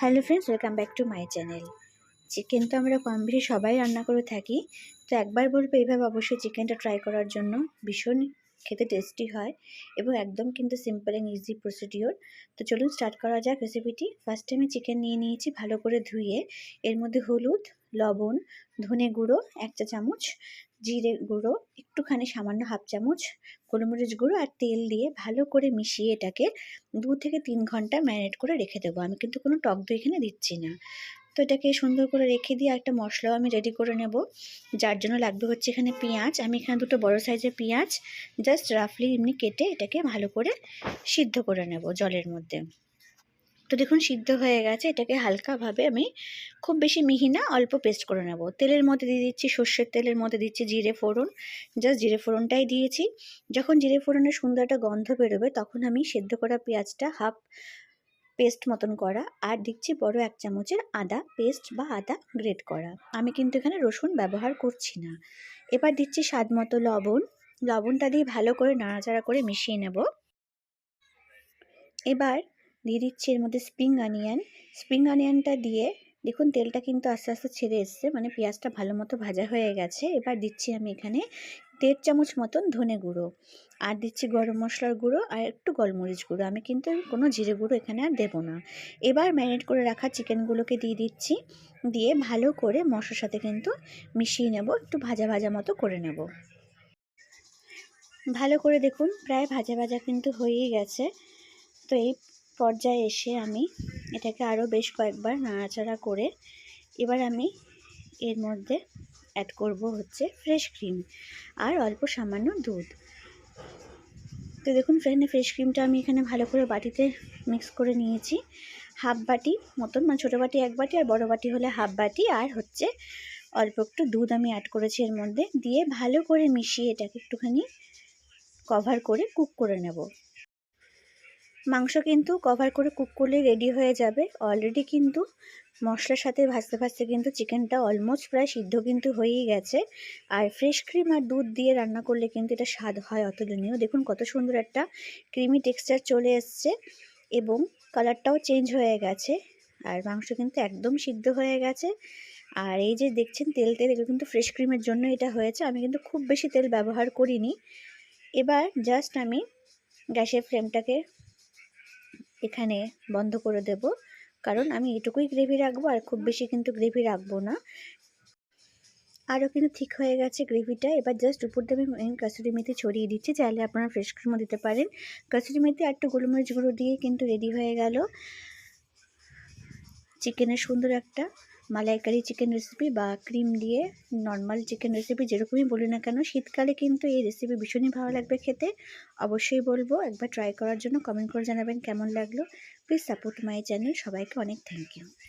Hello friends welcome back to my channel chicken তো আমরা কম বেশি সবাই রান্না করে থাকি। তো একবার বলব, এইভাবে অবশ্যই চিকেনটা ট্রাই করার জন্য ভীষণ খেতে টেস্টি হয় এবং একদম কিন্তু সিম্পল অ্যান্ড ইজি প্রসিডিওর তো চলুন স্টার্ট করা যাক রেসিপিটি ফার্স্টে আমি চিকেন নিয়ে নিয়েছি ভালো করে ধুয়ে। এর মধ্যে হলুদ, লবণ, ধনে গুঁড়ো, এক চা চামচ, জিরে গুঁড়ো, একটুখানি সামান্য হাফ চামচ, গোলমরিচ গুঁড়ো আর তেল দিয়ে ভালো করে মিশিয়ে এটাকে দু থেকে তিন ঘণ্টা ম্যারিনেট করে রেখে দেবো। আমি কিন্তু কোনো টক দই এখানে দিচ্ছি না। এটাকে সুন্দর করে রেখে দিয়ে একটা মশলাও আমি রেডি করে নেব। যার জন্য লাগবে হচ্ছে এখানে পেঁয়াজ। আমি এখানে দুটো বড় সাইজের পেঁয়াজ জাস্ট রাফলি এমনি কেটে এটাকে ভালো করে সিদ্ধ করে নেব জলের মধ্যে। তো দেখুন, সিদ্ধ হয়ে গেছে। এটাকে হালকাভাবে আমি খুব বেশি মিহি না, অল্প পেস্ট করে নেব। তেলের মধ্যে দিয়ে দিচ্ছি সর্ষের তেলের মধ্যে দিচ্ছি জিরে ফোড়ন। জাস্ট জিরে ফোড়নটাই দিয়েছি। যখন জিরে ফোড়নের সুন্দর একটা গন্ধ বেরোবে, তখন আমি সেদ্ধ করা পেঁয়াজটা হাফ পেস্ট মতন করা আর দিচ্ছি বড় এক চামচের আদা পেস্ট বা আদা গ্রেট করা। আমি কিন্তু এখানে রসুন ব্যবহার করছি না। এবার দিচ্ছি স্বাদ মতো লবণ। লবণটা দিয়ে ভালো করে নাড়াচাড়া করে মিশিয়ে নেব। এবার দিয়ে দিচ্ছি এর মধ্যে স্প্রিং অনিয়ন। স্প্রিং অনিয়নটা দিয়ে দেখুন তেলটা কিন্তু আস্তে আস্তে ছেড়ে এসছে মানে পেঁয়াজটা ভালো মতো ভাজা হয়ে গেছে। এবার দিচ্ছি আমি এখানে দেড় চামচ মতন ধনে গুঁড়ো। আর দিচ্ছি গরম মশলার গুঁড়ো আর একটু গোলমরিচ গুঁড়ো। আমি কিন্তু কোনো জিরে গুঁড়ো এখানে আর দেবো না। এবার ম্যারিনেট করে রাখা চিকেনগুলোকে দিয়ে দিচ্ছি। দিয়ে ভালো করে মশলার সাথে কিন্তু মিশিয়ে নেব, একটু ভাজা ভাজা মতো করে নেব। ভালো করে দেখুন, প্রায় ভাজা ভাজা কিন্তু হয়েই গেছে। তো এই পর্যায়ে এসে আমি এটাকে আরও বেশ কয়েকবার নাড়াচাড়া করে এবার আমি এর মধ্যে অ্যাড করব হচ্ছে ফ্রেশ ক্রিম আর অল্প সামান্য দুধ। তো দেখুন ফ্রেন্ড ফ্রেশ ক্রিমটা আমি এখানে ভালো করে বাটিতে মিক্স করে নিয়েছি। হাফ বাটি মতন মানে ছোটো বাটি এক বাটি আর বড় বাটি হলে হাফ বাটি আর হচ্ছে অল্প একটু দুধ আমি অ্যাড করেছি এর মধ্যে। দিয়ে ভালো করে মিশিয়ে এটাকে একটুখানি কভার করে কুক করে নেব। মাংস কিন্তু কভার করে কুক করলে রেডি হয়ে যাবে। অলরেডি কিন্তু মশলার সাথে ভাজতে ভাজতে কিন্তু চিকেনটা অলমোস্ট প্রায় সিদ্ধ কিন্তু হয়েই গেছে। আর ফ্রেশ ক্রিম আর দুধ দিয়ে রান্না করলে কিন্তু এটা স্বাদ হয় অতুলনীয়। দেখুন কত সুন্দর একটা ক্রিমি টেক্সচার চলে এসছে এবং কালারটাও চেঞ্জ হয়ে গেছে। আর মাংস কিন্তু একদম সিদ্ধ হয়ে গেছে। আর এই যে দেখছেন তেল তেল, এগুলো কিন্তু ফ্রেশ ক্রিমের জন্য এটা হয়েছে। আমি কিন্তু খুব বেশি তেল ব্যবহার করিনি। এবার জাস্ট আমি গ্যাসের ফ্লেমটাকে এখানে বন্ধ করে দেব। কারণ আমি এটুকুই গ্রেভি রাখব আর খুব বেশি কিন্তু গ্রেভি রাখব না। আরও কিন্তু ঠিক হয়ে গেছে গ্রেভিটা। এবার জাস্ট উপর দিয়ে আমি কাসুরি মেথি ছড়িয়ে দিচ্ছি। চাইলে আপনারা ফ্রেশ ক্রিমও দিতে পারেন। কাসুরি মেথি আর একটু গোলমরিচ গুঁড়ো দিয়ে কিন্তু রেডি হয়ে গেল। চিকেনের সুন্দর একটা মালাইকারি চিকেন রেসিপি বা ক্রিম দিয়ে নর্মাল চিকেন রেসিপি যেরকমই বলি না কেন, শীতকালে কিন্তু এই রেসিপি ভীষণই ভালো লাগবে খেতে। অবশ্যই বলব, একবার ট্রাই করার জন্য কমেন্ট করে জানাবেন কেমন লাগল। প্লিজ সাপোর্ট মাই চ্যানেল সবাইকে অনেক থ্যাংক ইউ